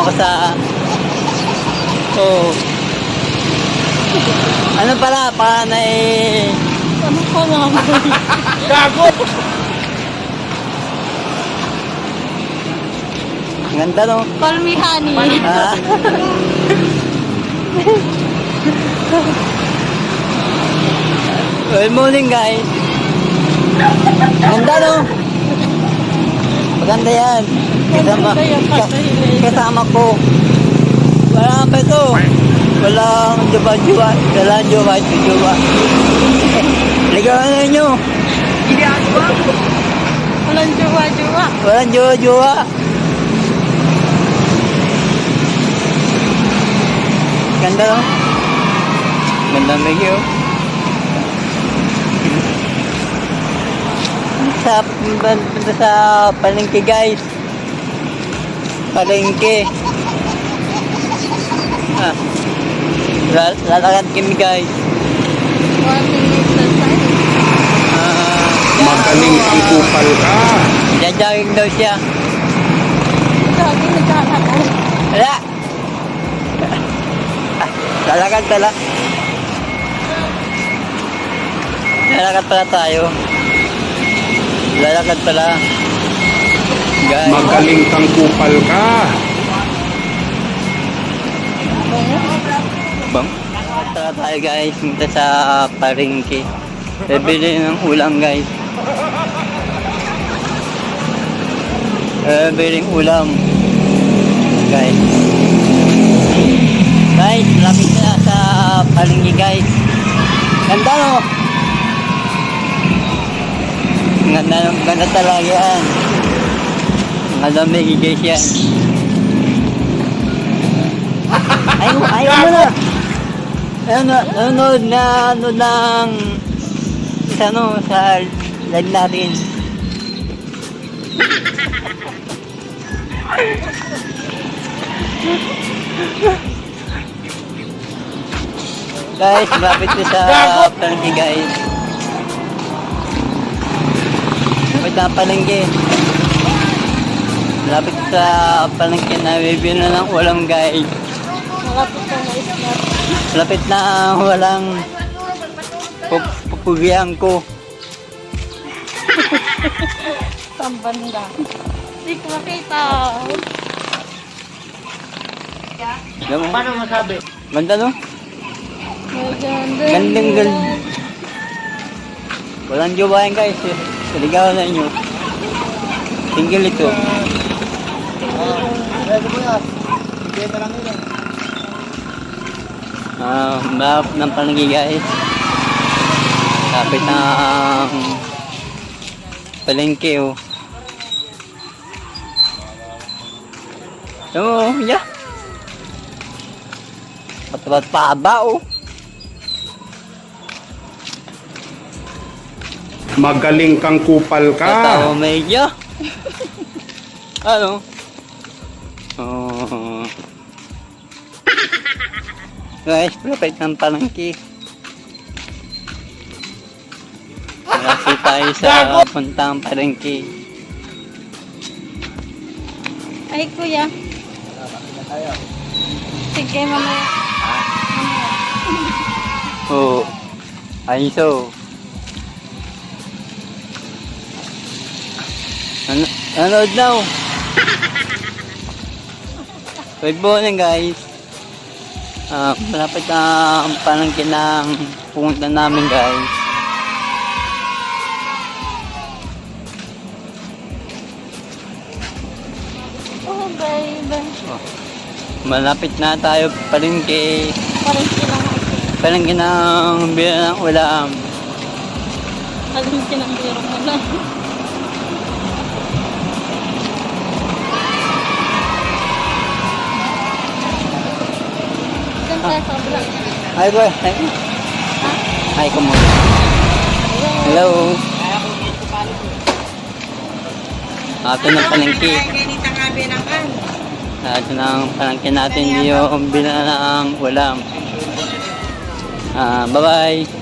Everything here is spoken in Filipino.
Kasama ko sa... Oh. Ano pala, para na eh... Ano ka naman? Gago! Ang Ganda no? Call me honey. Ah. Good morning guys. Ganda no? Maganda yan. Kasama, kasama ko. Wala pa ito. Walang jowa-jowa. Walang jowa-jowa. Ligawan na nyo. Walang jowa-jowa. Walang jowa-jowa. Ganda no? Ganda ang bigyo. Sa sa palengke guys. Palengke. Ah. Lal- Lalakad kami guys. Ah, Magaling ano, ang ah, kupal ka. Jajaging daw siya. Wala. Lalakad pala. Lalakad pala tayo. Lalakad pala. Guys. Magaling kang kupal ka. Bang? Pala tayo guys. Punta sa paringki. Bibili ng ulam guys. Bibili ng ulam. Guys. Guys, lapit na sa palengke guys. Ganda no? Ganda, ganda talaga yan. Ganda may guys yan. Ayaw, ayaw mo na. Ayaw na, nanonood na ano ng sa ano, sa live natin. Guys, malapit na sa palengke guys. Malapit na palengke. Malapit sa palengke na bibili na ng ulam guys. Malapit na isnap. Malapit na walang pup- pupugian ko. Saan banda? Hindi ko makita. Paano masabi? Ganda no? Maganda. Gandang ganda. Walang jowain guys. Saligawan na inyo. Single ito. Ah, map ng palengke guys. Kapit na ang palengke oh. Oo, oh, yeah. Patabat pa ba oh. Magaling kang kupal ka. medyo. ano? Guys, malapit ng palengke. Malapit tayo sa puntang palengke. Ay, kuya. Sige, mamaya. Oh. Ay, so. Ano, nanood na oh. Good morning guys. Ah, malapit na ang palengke ng pumunta namin guys. Oh, baby. Malapit na tayo palengke. Parang silang Palengke ng bila ng ulam. Alam silang biro mo lang. Sa kabila? Hi ko. Hi ko muna. Hello. Ato ng palengke. Ato ng palengke natin yung bila ng ulam. Ah, bye-bye.